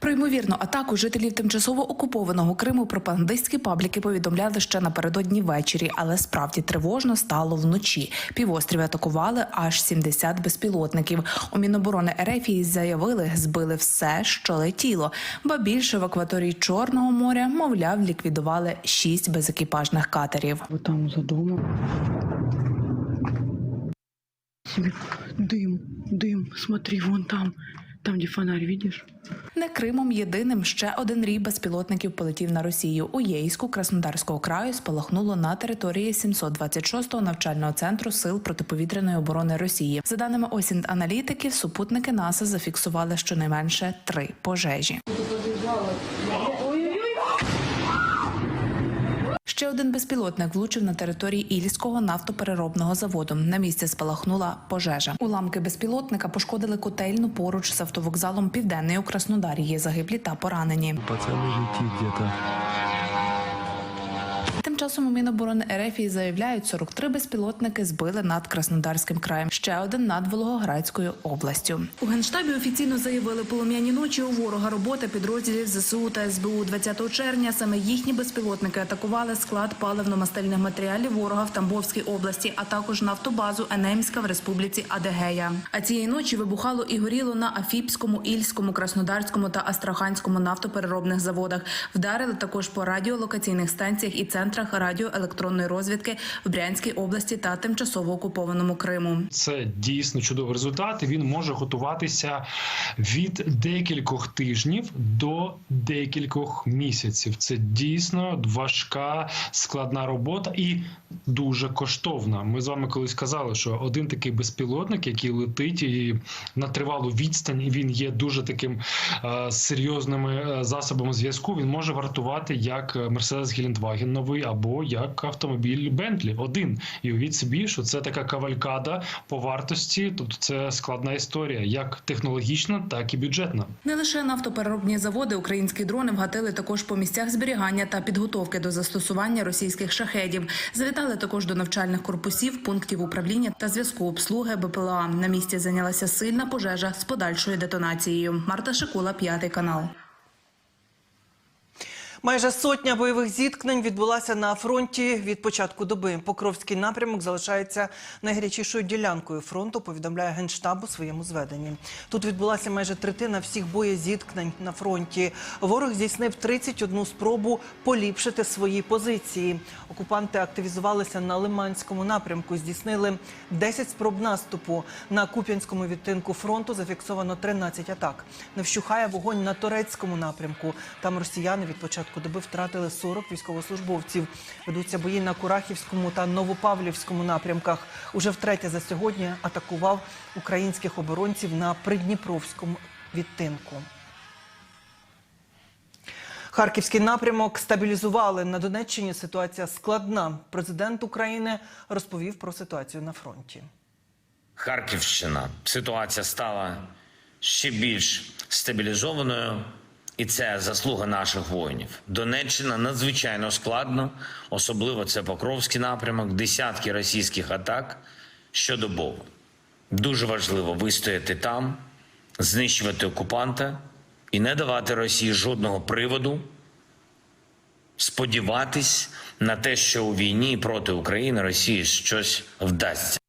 Про ймовірну атаку жителів тимчасово окупованого Криму пропагандистські пабліки повідомляли ще напередодні ввечері, але справді тривожно стало вночі. Півострів атакували аж 70 безпілотників. У Міноборони Ерефії заявили, збили все, що летіло. Ба більше в акваторії Чорного моря, мовляв, ліквідували шість безекіпажних катерів. Там за дым, дым, смотри, вон там, там, де фонарь, видишь? Не Кримом єдиним ще один рій безпілотників полетів на Росію. У Єйську Краснодарського краю спалахнуло на території 726-го навчального центру сил протиповітряної оборони Росії. За даними осінь аналітиків, супутники НАСА зафіксували щонайменше три пожежі. Ще один безпілотник влучив на території Ільського нафтопереробного заводу. На місці спалахнула пожежа. Уламки безпілотника пошкодили котельну поруч з автовокзалом Південний у Краснодарі. Є загиблі та поранені. Пацани житті где-то. Часом у Міноборони РФ заявляють, 43 безпілотники збили над Краснодарським краєм. Ще один над Волгоградською областю. У генштабі офіційно заявили, полум'яні ночі у ворога робота підрозділів ЗСУ та СБУ 20 червня. Саме їхні безпілотники атакували склад паливно-мастильних матеріалів ворога в Тамбовській області, а також нафтобазу Енемська в республіці Адегея. А цієї ночі вибухало і горіло на Афіпському, Ільському, Краснодарському та Астраханському нафтопереробних заводах. Вдарили також по радіолокаційних станціях і центрах радіоелектронної розвідки в Брянській області та тимчасово окупованому Криму. Це дійсно чудовий результат. Він може готуватися від декількох тижнів до декількох місяців. Це дійсно важка складна робота і дуже коштовна. Ми з вами колись казали, що один такий безпілотник, який летить і на тривалу відстань, він є дуже таким е, серйозними е, засобами зв'язку. Він може вартувати як Mercedes Гелендваген новий або як автомобіль Бентлі. Один і уявіть собі, що це така кавалькада по вартості. Тобто це складна історія, як технологічна, так і бюджетна. Не лише нафтопереробні заводи, українські дрони вгатили також по місцях зберігання та підготовки до застосування російських шахедів. Завітали також до навчальних корпусів, пунктів управління та зв'язку обслуги БПЛА. На місці зайнялася сильна пожежа з подальшою детонацією. Марта Шикула, п'ятий канал. Майже сотня бойових зіткнень відбулася на фронті від початку доби. Покровський напрямок залишається найгарячішою ділянкою фронту. Повідомляє генштаб у своєму зведенні. Тут відбулася майже третина всіх боєзіткнень на фронті. Ворог здійснив 31 спробу поліпшити свої позиції. Окупанти активізувалися на Лиманському напрямку. Здійснили 10 спроб наступу. На Куп'янському відтинку фронту зафіксовано 13 атак. Не вщухає вогонь на турецькому напрямку. Там росіяни від початку доби втратили 40 військовослужбовців. Ведуться бої на Курахівському та Новопавлівському напрямках. Уже втретє за сьогодні атакував українських оборонців на Придніпровському відтинку. Харківський напрямок стабілізували на Донеччині. Ситуація складна. Президент України розповів про ситуацію на фронті. Харківщина ситуація стала ще більш стабілізованою, і це заслуга наших воїнів. Донеччина надзвичайно складно, особливо це Покровський напрямок, десятки російських атак щодобово. Дуже важливо вистояти там, знищувати окупанта і не давати Росії жодного приводу сподіватись на те, що у війні проти України Росії щось вдасться.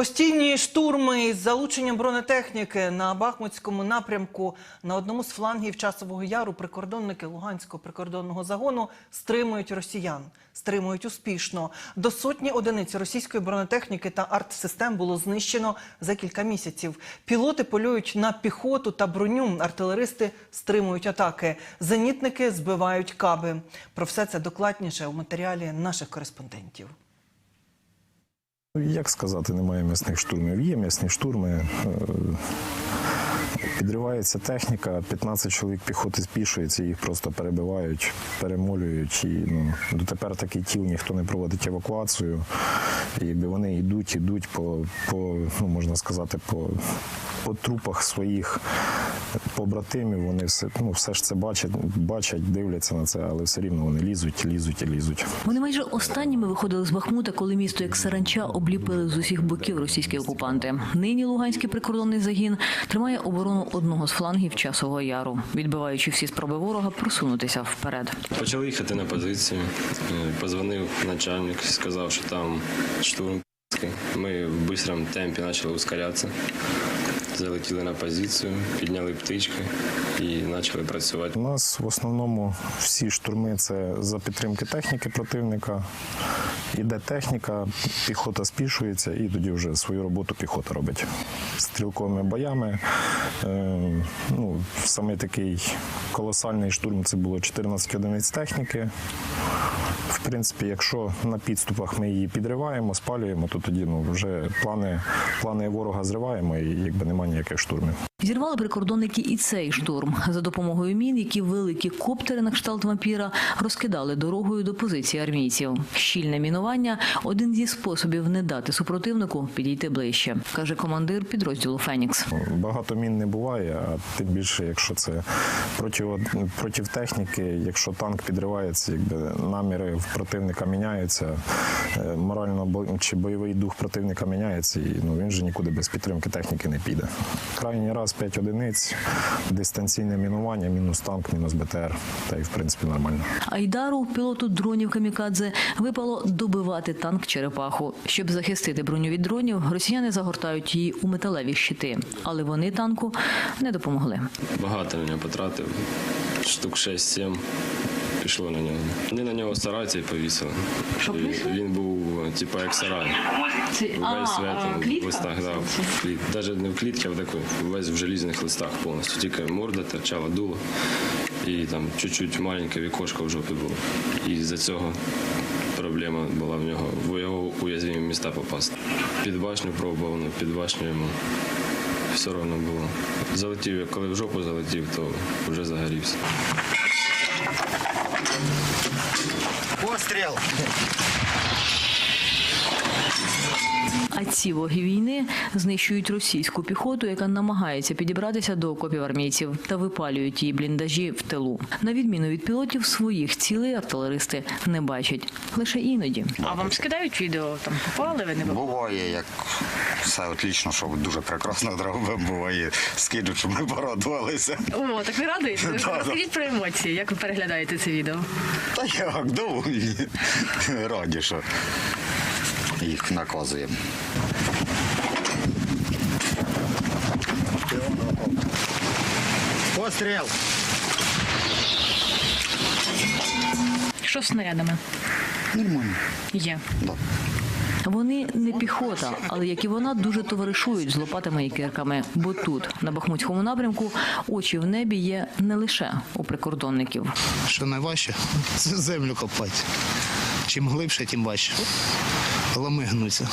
Постійні штурми із залученням бронетехніки на Бахмутському напрямку на одному з флангів часового яру прикордонники Луганського прикордонного загону стримують росіян. Стримують успішно. До сотні одиниць російської бронетехніки та артсистем було знищено за кілька місяців. Пілоти полюють на піхоту та броню. Артилеристи стримують атаки. Зенітники збивають каби. Про все це докладніше у матеріалі наших кореспондентів. Як сказати, немає м'ясних штурмів. Є м'ясні штурми. е, Підривається техніка, 15 чоловік піхоти спішується, їх просто перебивають, перемолюють. І ну, дотепер такий тіл ніхто не проводить евакуацію. І якби вони йдуть, йдуть по, по ну, можна сказати, по, по трупах своїх побратимів, вони все, ну, все ж це бачать, бачать, дивляться на це, але все рівно вони лізуть, лізуть і лізуть. Вони майже останніми виходили з Бахмута, коли місто як саранча обліпили з усіх боків російські окупанти. Нині Луганський прикордонний загін тримає оборону одного з флангів часового яру, відбиваючи всі спроби ворога просунутися вперед. Почали їхати на позицію. Е, Позвонив начальник, сказав, що там штурм. Ми в швидкому темпі почали ускорятися. Залетіли на позицію, підняли птички і почали працювати. У нас в основному всі штурми це за підтримки техніки противника. Іде техніка, піхота спішується, і тоді вже свою роботу піхота робить. Стрілковими боями. Е, ну, саме такий колосальний штурм це було 14 одиниць техніки. В принципі, якщо на підступах ми її підриваємо, спалюємо, то тоді ну, вже плани, плани ворога зриваємо і якби немає ніяких штурмів. Зірвали прикордонники і цей штурм за допомогою мін, які великі коптери на кшталт вампіра розкидали дорогою до позиції армійців. Щільне мінування один зі способів не дати супротивнику підійти ближче, каже командир підрозділу Фенікс. Багато мін не буває, а тим більше, якщо це проти, проти техніки, якщо танк підривається, якби наміри в противника міняються, е, морально бо- чи бойовий дух противника міняється, і ну він же нікуди без підтримки техніки не піде. Крайній раз 5 одиниць, дистанційне мінування, мінус танк, мінус БТР, та й в принципі нормально. Айдару, пілоту дронів Камікадзе, випало добивати танк черепаху. Щоб захистити броню від дронів, росіяни загортають її у металеві щити, але вони танку не допомогли. Багато нього потратив, штук 6-7 пішло на нього. Вони на нього стараються і повісили. І Він був типу як сарай. Весь в этом, в листах, да, в кліт. Даже не в клітці, а в такой, весь в желізних листах повністю. Тільки морда торчала, дуло. І там чуть-чуть маленьке вікошко в жопі було. І з-за цього проблема була в нього в його уязвимі міста попасти. Під башню пробував, але під башню йому все одно було. Залетів, коли в жопу залетів, то вже загорівся. Постріл! Ці воги війни знищують російську піхоту, яка намагається підібратися до окопів армійців та випалюють її бліндажі в тилу. На відміну від пілотів, своїх цілей артилеристи не бачать лише іноді. А вам скидають відео, там попали ви не попали? Буває, як все отлично, що дуже прекрасно робимо, буває скидуть, що ми порадувалися. О, так ви радуєте? Розкажіть про емоції, як ви переглядаєте це відео? Та як довгі. Раді, що їх наказуємо. Постріл! Що з снарядами? Нормально. Є. Да. Вони не піхота, але як і вона дуже товаришують з лопатами і кирками. Бо тут, на Бахмутському напрямку, очі в небі є не лише у прикордонників. Що найважче це землю копати. Чим глибше, тим важче. Ломи гнуться.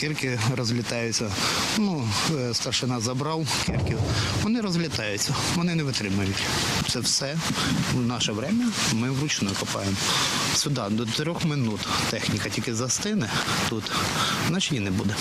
Кірки розлітаються. Ну, е, старшина забрав кірки. Вони розлітаються, вони не витримують. Це все в наше время ми вручну копаємо. Сюди до трьох минут техніка тільки застине тут, наче її не буде.